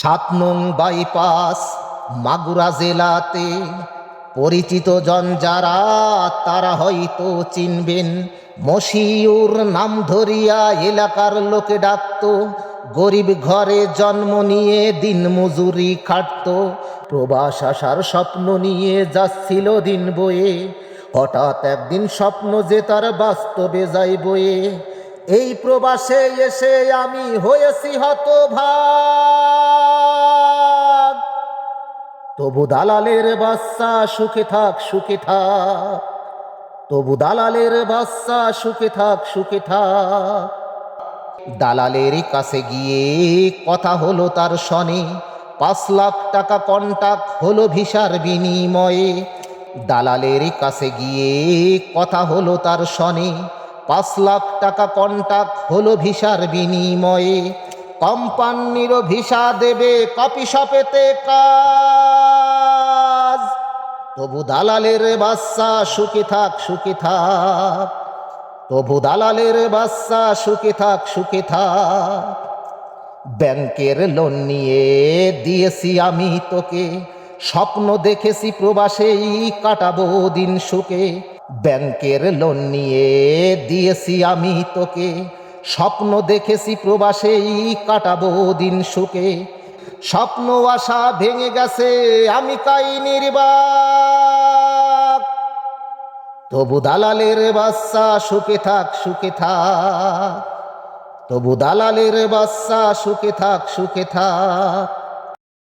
সাত নং বাইপাস মাগুরা জেলাতে পরিচিত জন যারা, তারা হয়তো চিনবেন। মশিউর নাম ধরিয়া এলাকার লোকে ডাকত, গরিব ঘরে জন্ম নিয়ে দিন মজুরি খাটত। প্রবাস আসার স্বপ্ন নিয়ে যাচ্ছিল দিন বয়ে, হঠাৎ একদিন স্বপ্ন যে তার বাস্তবে যাই বয়ে। এই প্রবাসে এসে আমি হয়েছি হতভাগ। তবু দালালের বাচ্চা সুখে থাক সুখে থাক। তবু দালালের বাচ্চা সুখে থাক সুখে থাক। দালালের কাছে গিয়ে কথা হলো তার সনে। পাঁচ লাখ টাকা কন্টাক্ট হলো ভিসার বিনিময়ে। দালালের কাছে গিয়ে কথা হলো তার সনে। পাঁচ লাখ টাকা কন্টাক্ট হলো ভিসার বিনিময়ে। কোম্পানিরও ভিসা দেবে কপি শপেতে কাজ। তবু দালালের বাচ্চা সুখে থাক সুখে থাক। তবু দালালের বাচ্চা সুখে থাক সুখে থাক। ব্যাংকের লোন নিয়ে দিয়েছি আমি তোকে। স্বপ্ন দেখেছি প্রবাসেই কাটাবো দিন সুখে। ব্যাংকের লোন নিয়ে দিয়েছি আমি তোকে। স্বপ্ন দেখেছি প্রবাসেই কাটাবো দিন সুখে। স্বপ্ন আশা ভেঙে গেছে, আমি কাই নির্বাক। তবু দালালের বাচ্চা সুখে থাক সুখে থাক। তবু দালালের বাচ্চা সুখে থাক সুখে থাক।